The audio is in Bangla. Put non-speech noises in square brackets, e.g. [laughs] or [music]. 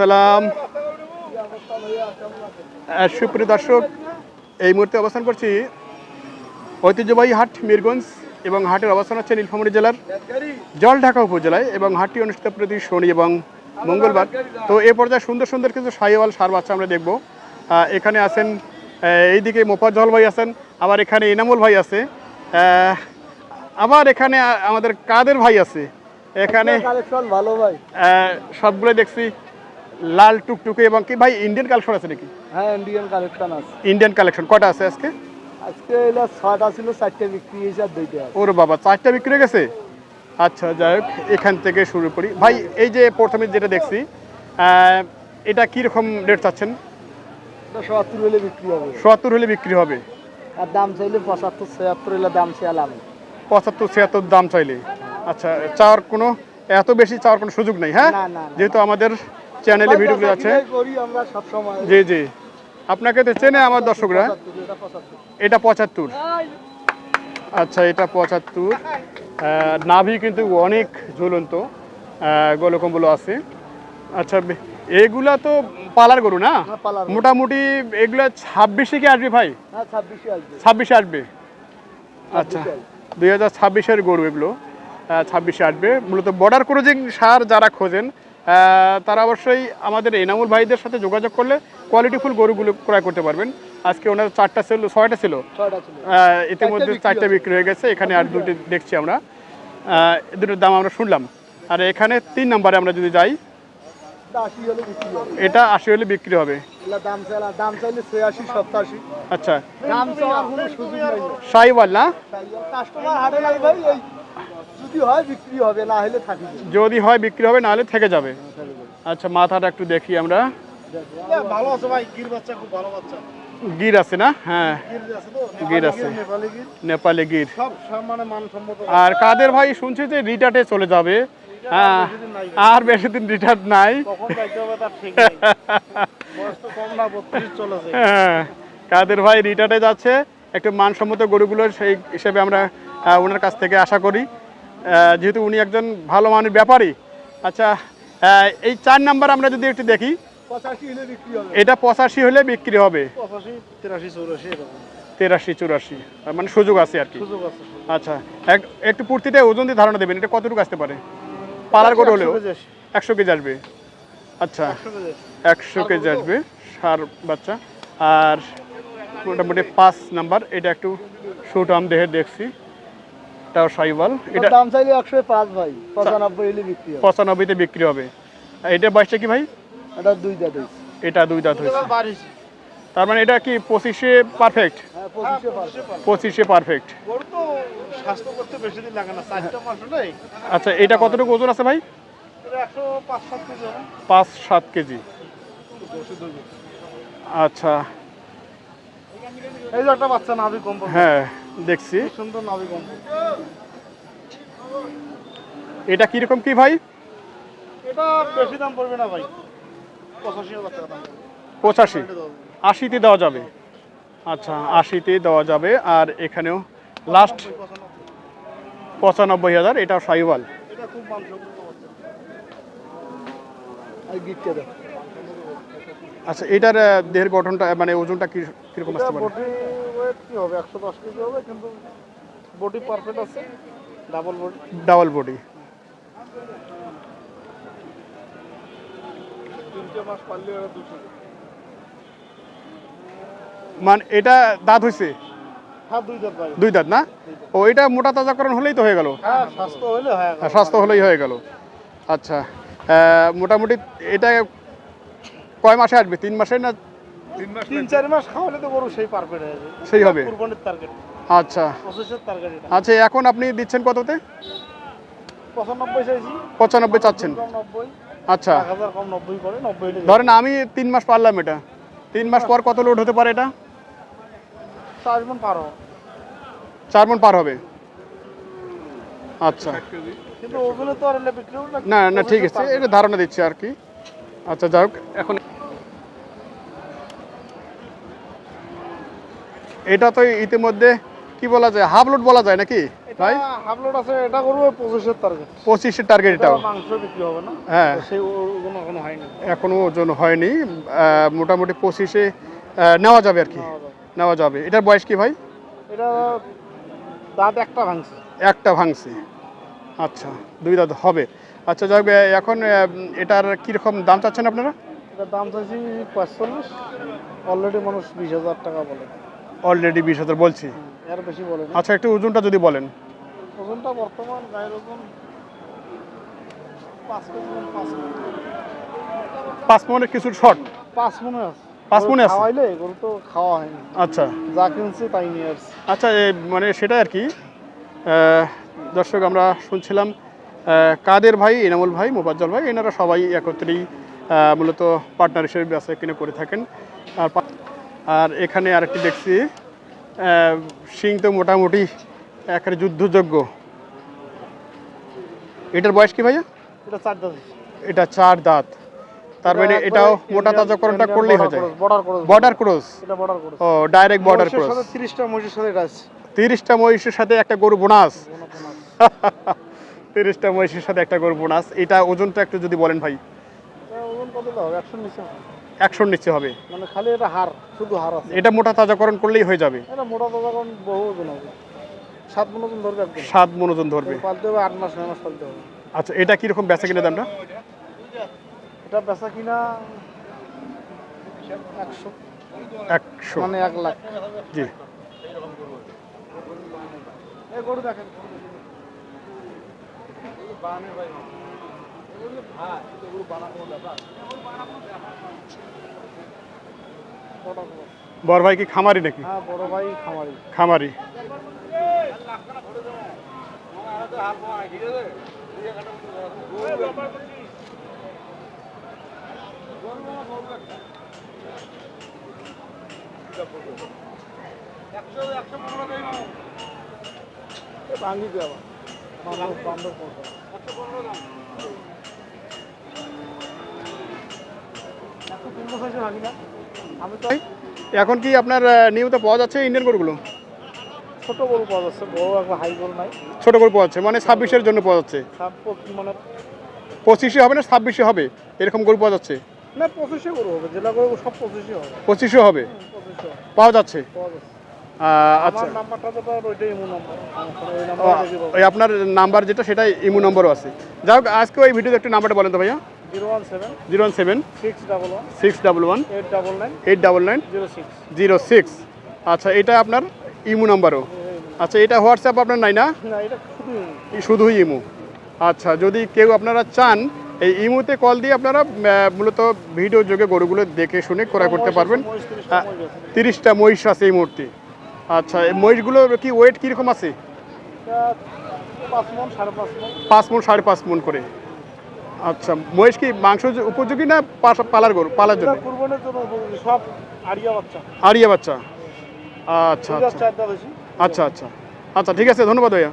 আসসালাম। সুপ্রিয় দর্শক এই মুহূর্তে অবস্থান করছি ঐতিহ্যবাহী হাট মিরগঞ্জ এবং হাটের অবস্থান হচ্ছে নীলফামারী জেলার জলঢাকা উপজেলায় এবং হাটটি অনুষ্ঠিত প্রতি শনি এবং মঙ্গলবার। তো এ পর্যায়ে সুন্দর সুন্দর কিছু সাইওয়াল সার বাচ্চা আমরা দেখব। এখানে আছেন এইদিকে মোফাজ্জল ভাই আছেন আবার এখানে ইনামুল ভাই আছে। আবার এখানে আমাদের কাদের ভাই আছে? এখানে সবগুলো দেখছি। লাল টুকটুকে এবং কি? ভাই ইন্ডিয়ান কালেকশন আছে নাকি? হ্যাঁ ইন্ডিয়ান কালেকশন আছে। ইন্ডিয়ান কালেকশন কটা আছে আজকে? আজকে এলা ছটা ছিল চারটে বিক্রি হয়েছে আর দুইটা ওর বাবা চারটা বিক্রি হয়ে গেছে? আচ্ছা যাই হোক এখান থেকে শুরু করি। ভাই এই যে প্রথমে যেটা দেখছি এটা কীরকম রেট চাচ্ছেন? সত্তর হলে বিক্রি হবে। সত্তর হলে বিক্রি হবে? আর দাম চাইলে পঁচাত্তর ছিয়াত্তর হলে দাম চেয়ালাম পঁচাত্তর ছিয়াত্তর দাম চাইলে। আচ্ছা চাওয়ার কোনো এত বেশি চাওয়ার কোনো সুযোগ নেই হ্যাঁ। যেহেতু আমাদের চ্যানেলে ভিডিওগুলো আছে। জি জি। আপনাকে তো চেনে আমার দর্শকরা। এটা পঁচাত্তর। আচ্ছা এটা পঁচাত্তর। নাভি কিন্তু অনেক ঝুলন্ত গোলকম্বল আছে। আচ্ছা এগুলা তো পালার গরু না? হ্যাঁ। মোটামুটি এগুলা ছাব্বিশে কি আসবে ভাই? হ্যাঁ ছাব্বিশে আসবে। আচ্ছা দুই হাজার ছাব্বিশের গরু এগুলো ছাব্বিশে আসবে। মূলত বর্ডার ক্রুজিং সার যারা খোঁজেন তারা অবশ্যই আমাদের এনামুল ভাইদের সাথে যোগাযোগ করলে কোয়ালিটিফুল গরুগুলো ক্রয় করতে পারবেন। আজকে ওনার চারটা ছিল ছয়টা ছিল? ইতিমধ্যে চারটে বিক্রি হয়ে গেছে এখানে আর দুটি দেখছি আমরা। এ দুটোর দাম আমরা শুনলাম। আর এখানে তিন নম্বরে আমরা যদি যাই এটা আশি হলে বিক্রি হবে। আচ্ছা। সাইওয়াল না? যদি হয় বিক্রি হবে না হলে থাকি যদি হয় বিক্রি হবে থেকে যাবে। আচ্ছা মাথাটা একটু দেখি আমরা। ভালো আছে ভাই গির বাচ্চা খুব ভালো বাচ্চা। গির আছে না? হ্যাঁ। গির আছে। নেপালি গির আর কাদের ভাই শুনছি যে রিটার্টে চলে যাবে। হ্যাঁ আর বেশি দিন রিটার্ট নাই। [laughs] হ্যাঁ, কাদের ভাই রিটার্টে যাচ্ছে একটু মানসম্মত গরুগুলো সেই হিসেবে আমরা ওনার কাছ থেকে আশা করি। যেহেতু উনি একজন ভালো মানের ব্যাপারী। আচ্ছা এই চার নাম্বার আমরা যদি একটু দেখি এটা পঁচাশি হলে বিক্রি হবে। তিরাশি চৌরাশি মানে সুযোগ আছে আর কি। আচ্ছা এক- একটু পূর্তিতে ওজন দিয়ে ধারণা দেবেন এটা কতটুকু আসতে পারে? পালার গরু হলেও? একশো কেজি আসবে। আচ্ছা একশো কেজি। আসবে সার বাচ্চা। আর মোটামুটি পাঁচ নাম্বার এটা একটু শুট আম দেহে দেখছি। এটাও সাইবাল এটা দাম চাইলে একশো পাঁচ ভাই পঁচানব্বই হলে বিক্রি হবে। পঁচানব্বইতে বিক্রি হবে। এটা বয়সটা কি ভাই? এটা দুই দাঁত হয়েছে এটা দুই দাঁত হয়েছে তার মানে এটা কি পঁচিশে পারফেক্ট হ্যাঁ পঁচিশে পাঁচ পঁচিশে পারফেক্ট গরু তো স্বাস্থ্য করতে বেশি দিন লাগে না চারটা মাস হলে আচ্ছা এটা কতটুকু ওজন আছে ভাই? একশো পাঁচ সাত কেজি হবে। পাঁচ সাত কেজি। আচ্ছা। এই যে একটা বাচ্চা নাভি কম হ্যাঁ। দেখছি। সুন্দর নাভি এটা কীরকম কি ভাই? এটা বেশি দাম পড়বে না ভাই। পঁচাশি হাজার টাকা দাম পঁচাশি। আশিতে দেওয়া যাবে। আচ্ছা আশিতে দেওয়া যাবে। আর এখানেও লাস্ট পঁচানব্বই হাজার এটা সাইওয়াল। আচ্ছা এটার দেহের গঠনটা মানে ওজনটা কি কীরকম আসতে পারে? ওয়েট কি হবে? একশো দশ কেজি হবে কিন্তু বডি পারফেক্ট আছে। ডাবল বডি ডাবল বডি মানে এটা দাঁত হয়েছে হ্যাঁ দুই দাঁত ভাই। দুই দাঁত না? ও এটা মোটা তাজাকরণ হলেই তো হয়ে গেল? হ্যাঁ স্বাস্থ্য হ্যাঁ, স্বাস্থ্য হলেই হয়ে গেল। আচ্ছা আহ, মোটামুটি এটা কয় মাসে আসবে? তিন মাসে না তিন চার মাস খাওয়ালে তো গরু সেই পারফেক্ট হয়ে যাবে সেই হবে। কুরবানির টার্গেট আচ্ছা। পঁচিশের টার্গেট এটা। আচ্ছা এখন আপনি দিচ্ছেন কততে? পঁচানব্বই চাইছি। পঁচানব্বই চাচ্ছেন। নব্বই আচ্ছা। কম নব্বই করে নব্বই ধরেন আমি তিন মাস পারলাম এটা। তিন মাস পর কত লোড হতে পারে এটা? চার মন পারো চার মন পার হবে। আচ্ছা। কিন্তু ওগুলো তো আর বিক্রি না। না ঠিক আছে। এটা ধারণা দিচ্ছি আর কি। আচ্ছা যাই হোক। এখন এটা তো ইতিমধ্যে কি বলা যায় হাফ লোড বলা যায় নাকি? ভাই? আছে এটা করব পঁচিশের টার্গেট পঁচিশের টার্গেট এটাও। মাংস বিক্রি হবে না? হ্যাঁ। সেই ওজন এখনও হয়নি। এখনও ওজন হয়নি। মোটামুটি পঁচিশে নেওয়া যাবে আর কি। নেওয়া যাবে। এটার বয়স কি ভাই? এটা দাঁত একটা ভাঙছে। একটা ভাঙছে। আচ্ছা দুই দাঁত হবে। আচ্ছা যাক এখন এটার কীরকম দাম চাচ্ছেন আপনারা? এটার দাম চাইছি পঁয়তাল্লিশ অলরেডি মানুষ বিশ হাজার টাকা বলে। অলরেডি বিশ হাজার বলছি। এর বেশি বলে আচ্ছা একটু ওজনটা যদি বলেন। ওজনটা বর্তমান গায়ের ওজন পাঁচ কিছু শর্ট পাঁচ মনে আছে। পাঁচ খাওয়াইলে তো খাওয়া হয়নি। আচ্ছা। যা কিনছি তাই নিয়ে আসছি। আচ্ছা মানে সেটা আর কি। দর্শক আমরা শুনছিলাম কাদের ভাই এনামুল ভাই মোবাজ্জল ভাই এনারা সবাই একত্রেই মূলত পার্টনার হিসেবে ব্যবসা কিনে করে থাকেন। আর আর এখানে আরেকটি দেখছি সিং তো মোটামুটি একেবারে যুদ্ধযোগ্য। এটার বয়স কি ভাইয়া? এটা চার দাঁত। এটা চার দাঁত। তার মানে এটাও মোটা তাজাকরণটা করলেই হয়ে যায়। বর্ডার ক্রস বর্ডার ক্রস এটা বর্ডার ক্রস ও ডাইরেক্ট বর্ডার ক্রস 30টা মহিষের সাথে এটা আছে। তিরিশটা মহিষের সাথে একটা গরু বোনাস। [laughs] তিরিশটা মহিষের সাথে একটা গরু বোনাস। এটা ওজনটা একটু যদি বলেন ভাই। ওজন কত হবে 100 নিচে। একশোর নিচে হবে। মানে খালি এটা হার শুধু হার আছে। এটা মোটা তাজাকরণ করলেই হয়ে যাবে। এটা মোটা দাদা কারণ বহু ওজন হবে। সাত মন ওজন ধরবে একদম। সাত মনোজন ধরবে। পালতে হবে আট মাস নয় মাস পালতে হবে। আচ্ছা এটা কীরকম বেচা কিনে দামটা? এটা বেচা কিনা একশো। একশো। মানে এক লাখ। জি। এই গরু দেখেন। বড় ভাই কি খামারি নাকি? হ্যাঁ বড় ভাই খামারি। খামারি। ভাঙি দিয়ে আবার। বান্ধব বান্ধব না আমি তো এখন কি আপনার নিয়মিত পাওয়া যাচ্ছে ইন্ডিয়ান গরুগুলো? ছোট গরু পাওয়া যাচ্ছে বড় একবার হাই গরু নাই। ছোট গরু পাওয়া যাচ্ছে মানে ছাব্বিশের জন্য পাওয়া যাচ্ছে। মানে পঁচিশে হবে না ছাব্বিশে হবে? এরকম গরু পাওয়া যাচ্ছে? না পঁচিশে গরু হবে জেলা গরু সব পঁচিশে হবে। পঁচিশে হবে? পাওয়া যাচ্ছে? আচ্ছা। ওই আপনার নাম্বার যেটা সেটা ইমো নম্বরও আছে। যাই হোক আজকে ওই ভিডিওতে একটু নাম্বারটা বলেন তো ভাইয়া। Zero one seven six double one eight double nine zero six আচ্ছা এটা আপনার ইমু নাম্বারও। আচ্ছা এটা হোয়াটসঅ্যাপ আপনার নাই না? না শুধু ইমো। শুধুই ইমো। আচ্ছা যদি কেউ আপনারা চান এই ইমুতে কল দিয়ে আপনারা মূলত ভিডিও যোগে গরুগুলো দেখে শুনে ক্রয় করতে পারবেন। তিরিশটা। মহিষ আছে। এই মুহূর্তে। আচ্ছা এই মহিষগুলোর কি ওয়েট কীরকম আছে? পাঁচ মন সাড়ে পাঁচ মন সাড়ে পাঁচ মন করে। আচ্ছা মহিষ কি মাংস উপযোগী না পালার গরু পালার জন্য? কুরবানির জন্য উপযোগী সব আড়িয়া বাচ্চা। আরিয়া বাচ্চা। আচ্ছা আচ্ছা। আচ্ছা আচ্ছা। আচ্ছা ঠিক আছে ধন্যবাদ ভাইয়া।